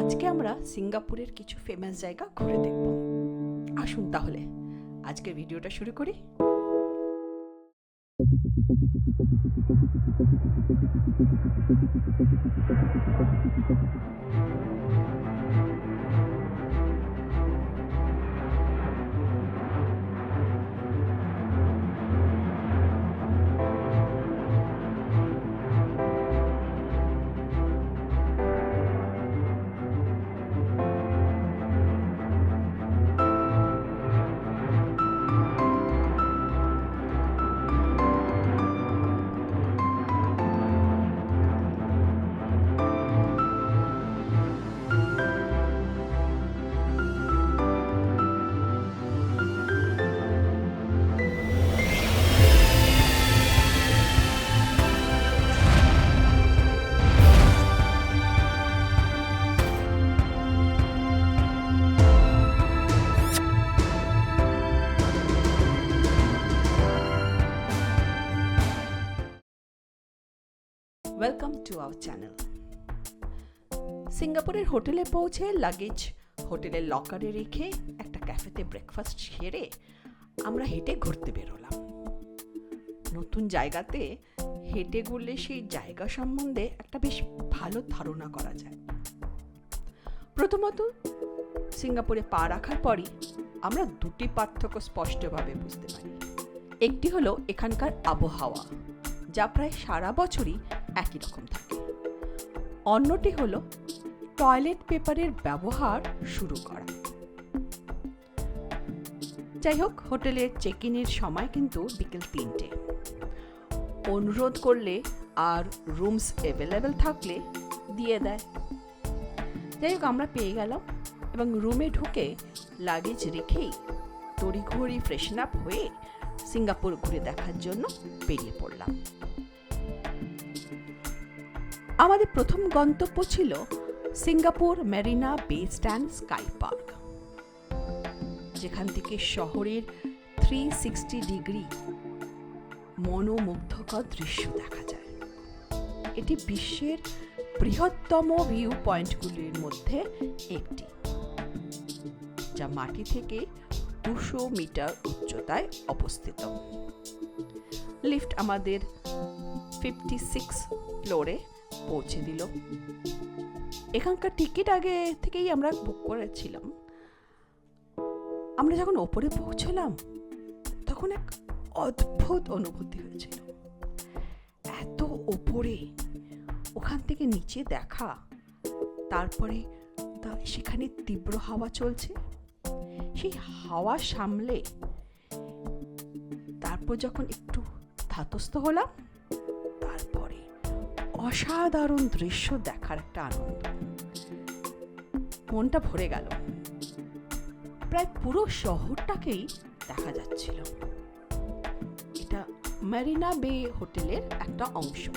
আজকে আমরা সিঙ্গাপুরের কিছু ফেমাস জায়গা ঘুরে দেখব। আসুন তাহলে আজকের ভিডিওটা শুরু করি। ওয়েলকাম টু আওয়ার চ্যানেল সিঙ্গাপুরের হোটেলে পৌঁছে লাগেজ হোটেলের লকারে রেখে একটা ক্যাফেতে ব্রেকফাস্ট সেরে আমরা হেঁটে ঘুরতে বেরোলাম। নতুন জায়গাতে হেঁটে ঘুরলে সেই জায়গা সম্বন্ধে একটা বেশ ভালো ধারণা করা যায়। প্রথমত, সিঙ্গাপুরে পা রাখার পরই আমরা দুটি পার্থক্য স্পষ্টভাবে বুঝতে পারি। একটি হলো এখানকার আবহাওয়া, যা প্রায় সারা বছরই একই রকম থাকে। অন্যটি হলো টয়লেট পেপারের ব্যবহার শুরু করা। যাই হোক হোটেলের চেক ইনের সময় কিন্তু বিকেল তিনটে। অনুরোধ করলে আর রুমস অ্যাভেলেবেল থাকলে দিয়ে দেয়। যাই হোক আমরা পেয়ে গেলাম এবং রুমে ঢুকে লাগেজ রেখেই তড়িঘড়ি ফ্রেশন আপ হয়ে সিঙ্গাপুর ঘুরে দেখার জন্য বেরিয়ে পড়লাম। আমাদের প্রথম গন্তব্য ছিল সিঙ্গাপুর মেরিনা বে স্ট্যান্ড স্কাই পার্ক, যেখান থেকে শহরের থ্রি সিক্সটি ডিগ্রি মনোমুগ্ধকর দৃশ্য দেখা যায়। এটি বিশ্বের বৃহত্তম ভিউ পয়েন্টগুলির মধ্যে একটি, যা মাটি থেকে দুশো মিটার উচ্চতায় অবস্থিত। লিফট আমাদের ফিফটি সিক্স ফ্লোরে পৌঁছে দিল। এখানকার টিকিট আগে থেকেই আমরা বুক করেছিলাম। আমরা যখন ওপরে পৌঁছলাম, তখন এক অদ্ভুত অনুভূতি হয়েছিল। এত ওপরে, ওখান থেকে নিচে দেখা, তারপরে তা সেখানে তীব্র হাওয়া চলছে। সেই হাওয়া সামলে তারপর যখন একটু ধাতস্থ হলাম অসাধারণ দৃশ্য দেখার একটা আনন্দ। মনটা ভরে গেল। প্রায় পুরো শহরটাকেই দেখা যাচ্ছিল। এটা মেরিনা বে হোটেলের একটা অংশ।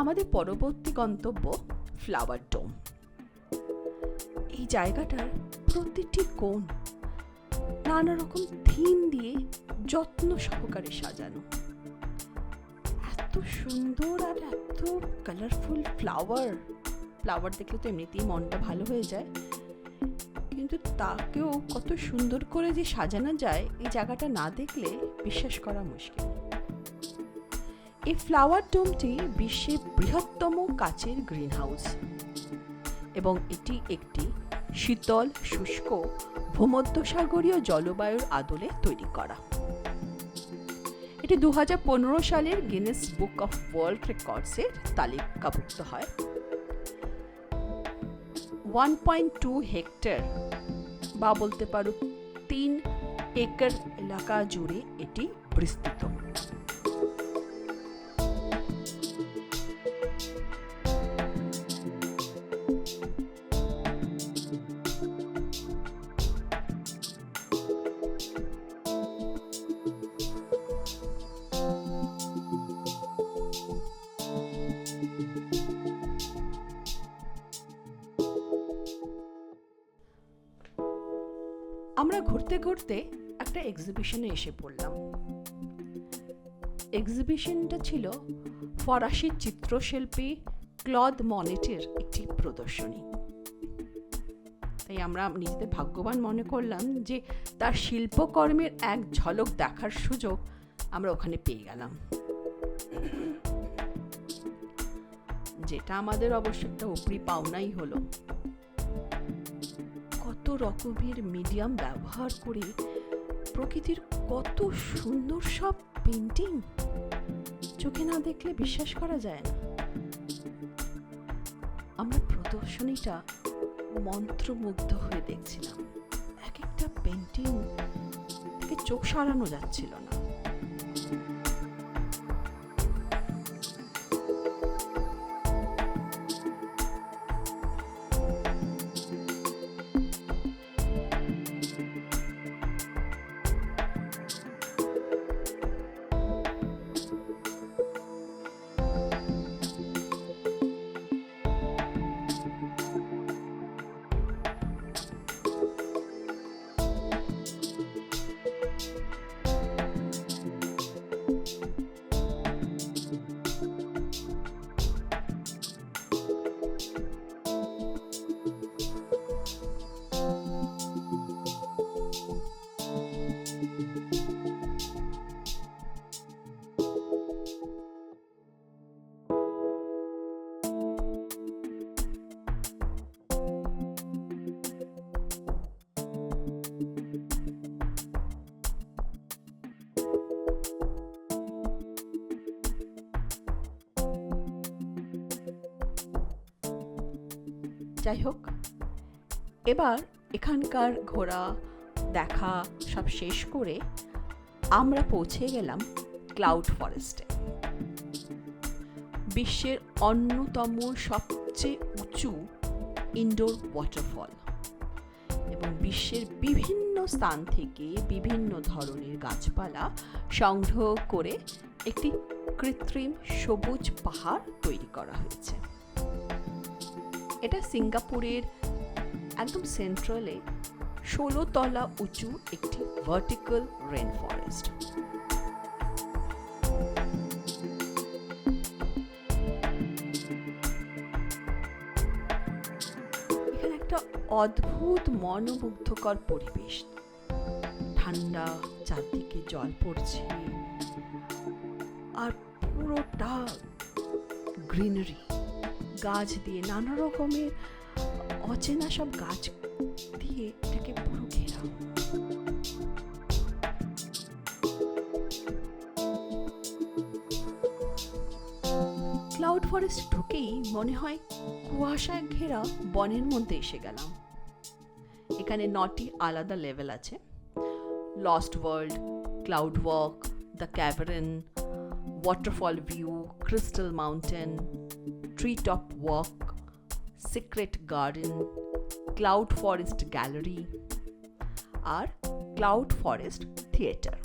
আমাদের পরবর্তী গন্তব্য ফ্লাওয়ার ডোম এই জায়গাটার প্রতিটি কোণ নানা রকম থিম দিয়ে যত্ন সহকারে সাজানো। এত সুন্দর আর এত কালারফুল ফ্লাওয়ার ফ্লাওয়ার দেখলে তো এমনিতেই মনটা ভালো হয়ে যায়। কিন্তু তাকেও কত সুন্দর করে যে সাজানো যায়, এই জায়গাটা না দেখলে বিশ্বাস করা মুশকিল। এই ফ্লাওয়ার ডোমটি বিশ্বের বৃহত্তম কাচের গ্রিন হাউস এবং এটি একটি শীতল, শুষ্ক, ভূমধ্যসাগরীয় জলবায়ুর আদলে তৈরি করা। এটি দু হাজার পনেরো সালের গিনেস বুক অফ ওয়ার্ল্ড রেকর্ডসের তালিকাভুক্ত হয়। ওয়ান পয়েন্ট টু হেক্টর বা বলতে পারো তিন একর এলাকা জুড়ে এটি বিস্তৃত। আমরা ঘুরতে ঘুরতে একটা এক্সিবিশনে এসে পড়লাম। এক্সিবিশনটা ছিল ফরাসি চিত্রশিল্পী ক্লদ মনেটের একটি প্রদর্শনী। তাই আমরা নিজেদের ভাগ্যবান মনে করলাম যে তার শিল্পকর্মের এক ঝলক দেখার সুযোগ আমরা ওখানে পেয়ে গেলাম। যেটা আমাদের অবশ্য একটা উপরি পাওনাই হলো। কত রকমের মিডিয়াম ব্যবহার করে প্রকৃতির কত সুন্দর সব পেন্টিং চোখে না দেখলে বিশ্বাস করা যায় না। আমরা প্রদর্শনীটা মন্ত্রমুগ্ধ হয়ে দেখছিলাম। এক একটা পেন্টিং থেকে চোখ সারানো যাচ্ছিল না। যাই হোক, এবার এখানকার ঘোরা, দেখা সব শেষ করে আমরা পৌঁছে গেলাম ক্লাউড ফরেস্টে বিশ্বের অন্যতম সবচেয়ে উঁচু ইনডোর ওয়াটারফল এবং বিশ্বের বিভিন্ন স্থান থেকে বিভিন্ন ধরনের গাছপালা সংগ্রহ করে একটি কৃত্রিম সবুজ পাহাড় তৈরি করা হয়েছে। এটা সিঙ্গাপুরের একদম সেন্ট্রালে ষোলো তলা উঁচু একটি ভার্টিক্যাল রেন ফরেস্ট এখানে একটা অদ্ভুত মনোমুগ্ধকর পরিবেশ। ঠান্ডা, চারদিকে জল পড়ছে, আর পুরোটা গ্রিনারি গাছ দিয়ে নানা রকমের অচেনা সব গাছ দিয়ে এটাকে পুরো ঘেরা। ক্লাউড ফরেস্ট ঢুকেই মনে হয় কুয়াশায় ঘেরা বনের মধ্যে এসে গেলাম। এখানে নটি আলাদা লেভেল আছে। Lost world cloud walk the cavern waterfall view crystal mountain treetop walk, secret garden, cloud forest gallery আর ক্লাউড ফরেস্ট থিয়েটার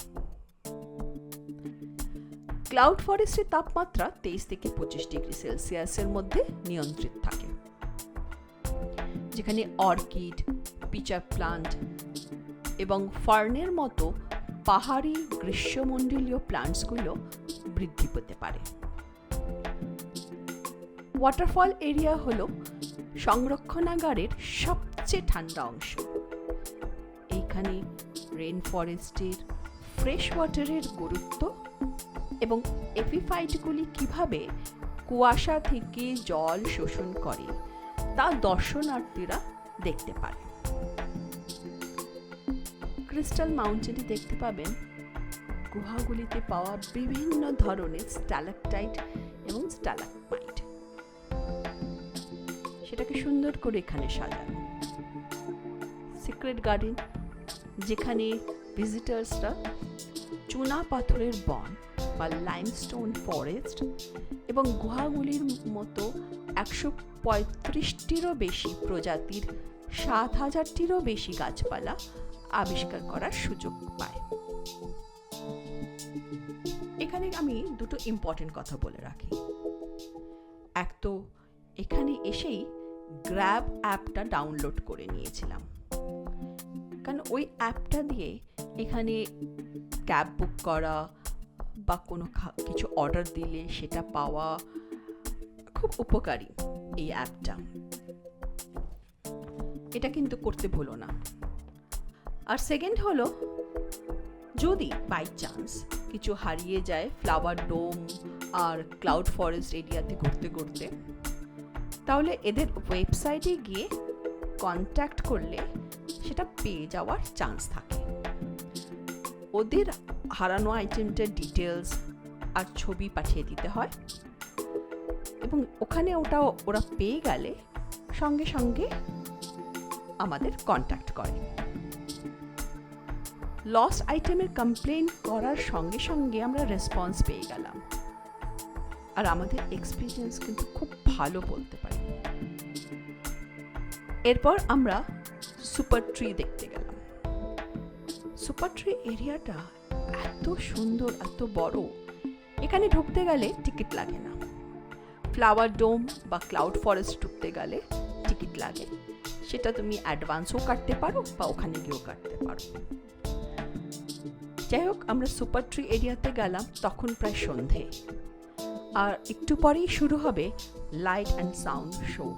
ক্লাউড ফরেস্টের তাপমাত্রা তেইশ থেকে পঁচিশ ডিগ্রি সেলসিয়াসের মধ্যে নিয়ন্ত্রিত থাকে যেখানে অর্কিড পিচার প্লান্ট এবং ফার্নের মতো পাহাড়ি গ্রীষ্মমণ্ডলীয় প্লান্টসগুলো বৃদ্ধি পেতে পারে। ওয়াটারফল এরিয়া হল সংরক্ষণাগারের সবচেয়ে ঠান্ডা অংশ। এইখানে রেন ফরেস্টের ফ্রেশ ওয়াটারের গুরুত্ব এবং এপিফাইটগুলি কীভাবে কুয়াশা থেকে জল শোষণ করে, তা দর্শনার্থীরা দেখতে পারে। ক্রিস্টাল মাউন্টেনে দেখতে পাবেন, গুহাগুলিতে পাওয়া বিভিন্ন ধরনের স্ট্যালাকটাইট এবং স্ট্যালাকমাইট সেটাকে সুন্দর করে এখানে সাজানো। সিক্রেট গার্ডেন যেখানে ভিজিটার্সরা চুনা পাথরের বন বা লাইমস্টোন ফরেস্ট এবং গুহাগুলির মতো একশো পঁয়ত্রিশটিরও বেশি প্রজাতির সাত হাজারটিরও বেশি গাছপালা আবিষ্কার করার সুযোগ পায়। এখানে আমি দুটো ইম্পর্টেন্ট কথা বলে রাখি। এক তো এখানে এসেই গ্র্যাব অ্যাপটা ডাউনলোড করে নিয়েছিলাম। কারণ ওই অ্যাপটা দিয়ে এখানে ক্যাব বুক করা বা কোনো কিছু অর্ডার দিলে সেটা পাওয়া খুব উপকারী এই অ্যাপটা এটা কিন্তু করতে ভুলো না। আর সেকেন্ড হলো, যদি বাই চান্স কিছু হারিয়ে যায় ফ্লাওয়ার ডোম আর ক্লাউড ফরেস্ট এরিয়াতে ঘুরতে ঘুরতে তাহলে এদের ওয়েবসাইটে গিয়ে কন্ট্যাক্ট করলে সেটা পেয়ে যাওয়ার চান্স থাকে। ওদের হারানো আইটেমটার ডিটেলস আর ছবি পাঠিয়ে দিতে হয় এবং ওখানে ওটা ওরা পেয়ে গেলে সঙ্গে সঙ্গে আমাদের কন্ট্যাক্ট করে। লস আইটেমের কমপ্লেন করার সঙ্গে সঙ্গে আমরা রেসপন্স পেয়ে গেলাম। আর আমাদের এক্সপিরিয়েন্স কিন্তু খুব ভালো বলতে পারি। এরপর আমরা সুপার ট্রি দেখতে গেলাম। সুপার ট্রি এরিয়াটা এত সুন্দর, এত বড়। এখানে ঢুকতে গেলে টিকিট লাগে না। ফ্লাওয়ার ডোম বা ক্লাউড ফরেস্ট ঢুকতে গেলে টিকিট লাগে। সেটা তুমি অ্যাডভান্সও কাটতে পারো বা ওখানে গিয়েও কাটতে পারো। যাই হোক, আমরা সুপার ট্রি এরিয়াতে গেলাম, তখন প্রায় সন্ধে। আর একটু পরেই শুরু হবে লাইট অ্যান্ড সাউন্ড শো।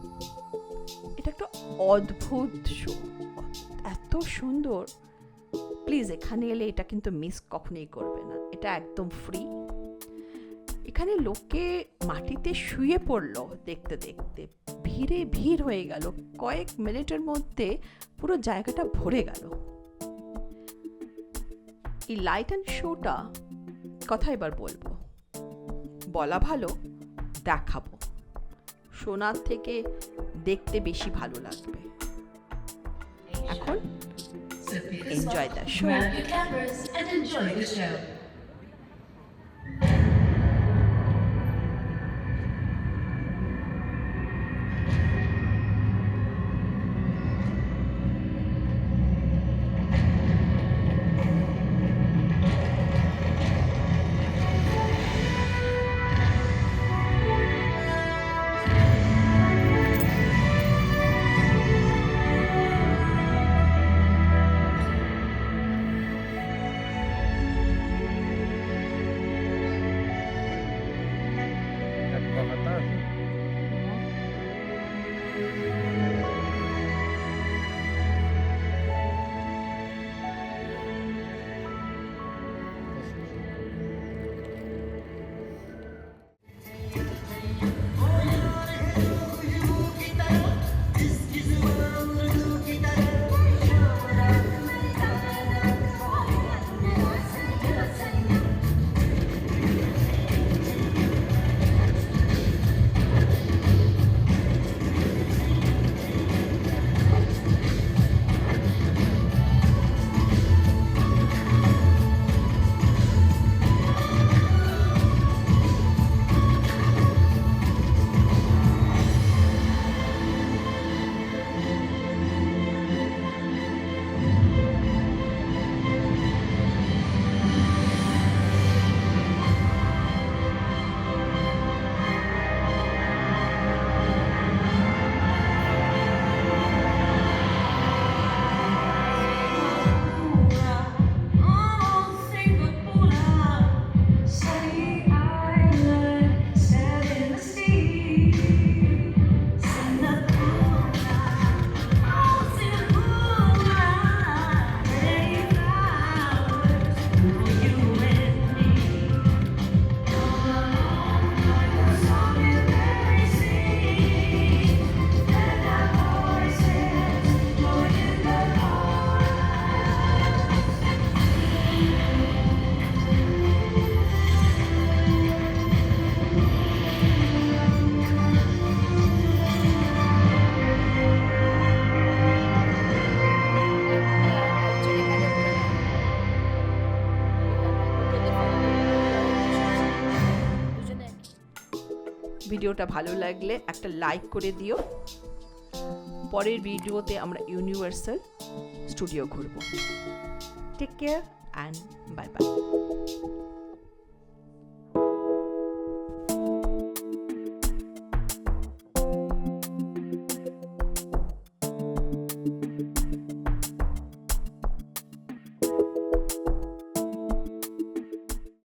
এটা একটা অদ্ভুত শো এত সুন্দর। প্লিজ এখানে এলে এটা কিন্তু মিস কখনোই করবে না। এটা একদম ফ্রি এখানে লোকে মাটিতে শুয়ে পড়ল দেখতে দেখতে। ভিড়ে ভিড় হয়ে গেল। কয়েক মিনিটের মধ্যে পুরো জায়গাটা ভরে গেল। এই লাইট অ্যান্ড শোটা কথা এবার বলব। বলা ভালো, দেখাবো। সোনার থেকে দেখতে বেশি ভালো লাগবে। এখন এনজয় দ্য a ভিডিওটা ভালো লাগলে একটা লাইক করে দিও। পরের ভিডিওতে আমরা ইউনিভার্সাল স্টুডিও ঘুরব। Take care and bye bye